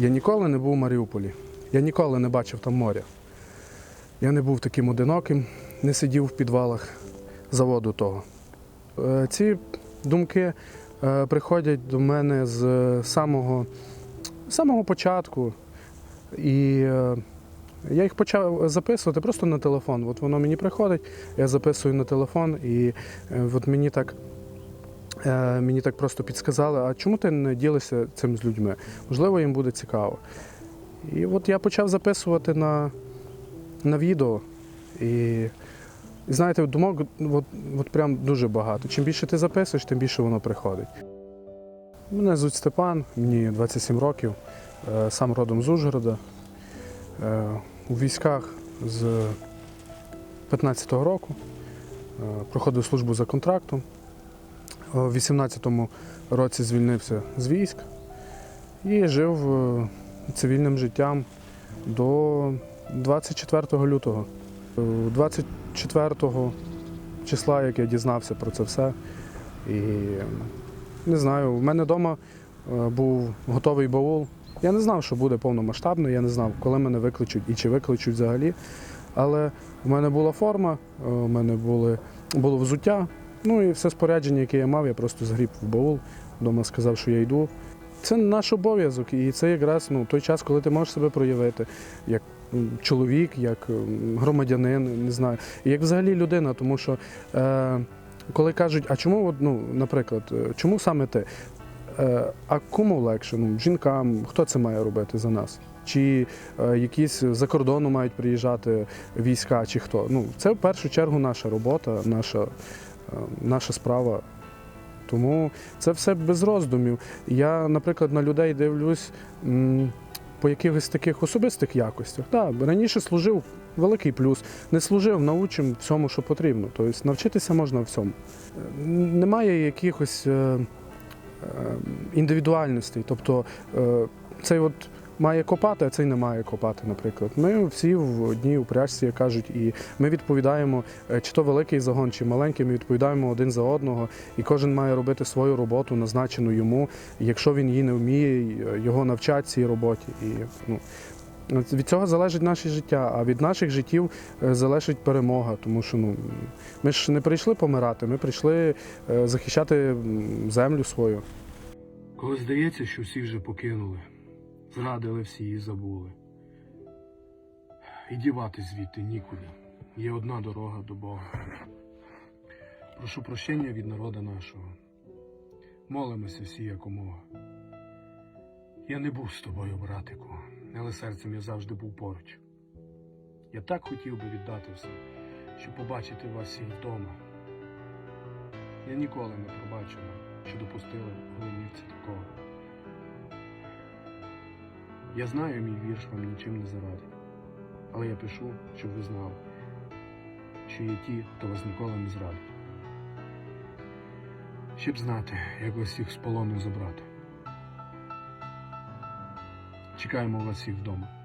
Я ніколи не був у Маріуполі. Я ніколи не бачив там моря. Я не був таким одиноким, не сидів в підвалах заводу того. Е, Ці думки е, приходять до мене з самого, самого початку. І е, я їх почав записувати просто на телефон. От воно мені приходить, я записую на телефон, і е, от мені так. Е, Мені так просто підсказали, а чому ти не ділишся цим з людьми? Можливо, їм буде цікаво. І от я почав записувати на, на відео. І, знаєте, думок от, от прям дуже багато. Чим більше ти записуєш, тим більше воно приходить. Мене звуть Степан, мені 27 років, е, сам родом з Ужгорода. Е, У військах з 15-го року проходив службу за контрактом. У 18-му році звільнився з військ і жив е, цивільним життям до 24 лютого. Е, 24 числа, як я дізнався про це все. І е, не знаю, в мене вдома був готовий баул. Я не знав, що буде повномасштабно, я не знав, коли мене викличуть і чи викличуть взагалі. Але в мене була форма, е, у мене були, було взуття, ну і все спорядження, яке я мав, я просто згріб в баул. Вдома сказав, що я йду. Це наш обов'язок, і це якраз ну, той час, коли ти можеш себе проявити як чоловік, як громадянин, не знаю, як взагалі людина, тому що е, коли кажуть, а чому, ну, наприклад, е, чому саме ти? Е, а кому легше? Ну, жінкам, хто це має робити за нас? Чи е, якісь за кордону мають приїжджати війська, чи хто? Ну, це в першу чергу наша робота, наша, наша справа. Тому це все без роздумів. Я, наприклад, на людей дивлюсь по якихось таких особистих якостях. Так, раніше служив великий плюс, не служив, научим всьому, що потрібно. Тобто навчитися можна всьому. Е, Немає якихось е, е, індивідуальностей. Тобто е, цей от має копати, а цей не має копати, наприклад. Ми всі в одній упряжці, кажуть, і ми відповідаємо, е, чи то великий загон, чи маленький, ми відповідаємо один за одного, і кожен має робити свою роботу, назначену йому. Якщо він її не вміє, е, його навчать цій роботі. І, ну, від цього залежить наше життя, а від наших життів е, залежить перемога, тому що ну, ми ж не прийшли помирати, ми прийшли захищати землю свою. Коли здається, що всі вже покинули, зрадили всі і забули. І дівати звідти нікуди. Є одна дорога до Бога. Прошу прощення від народа нашого. Молимося всі якомога. Я не був з тобою, братику, але серцем я завжди був поруч. Я так хотів би віддати все, щоб побачити вас всіх вдома. Я ніколи не пробачу що допустили в такого. Я знаю, мій вірш вам нічим не зарадить, але я пишу, щоб ви знали, що є ті, хто вас ніколи не зрадить. Щоб знати, як вас всіх з полону забрати. Чекаємо вас всіх вдома.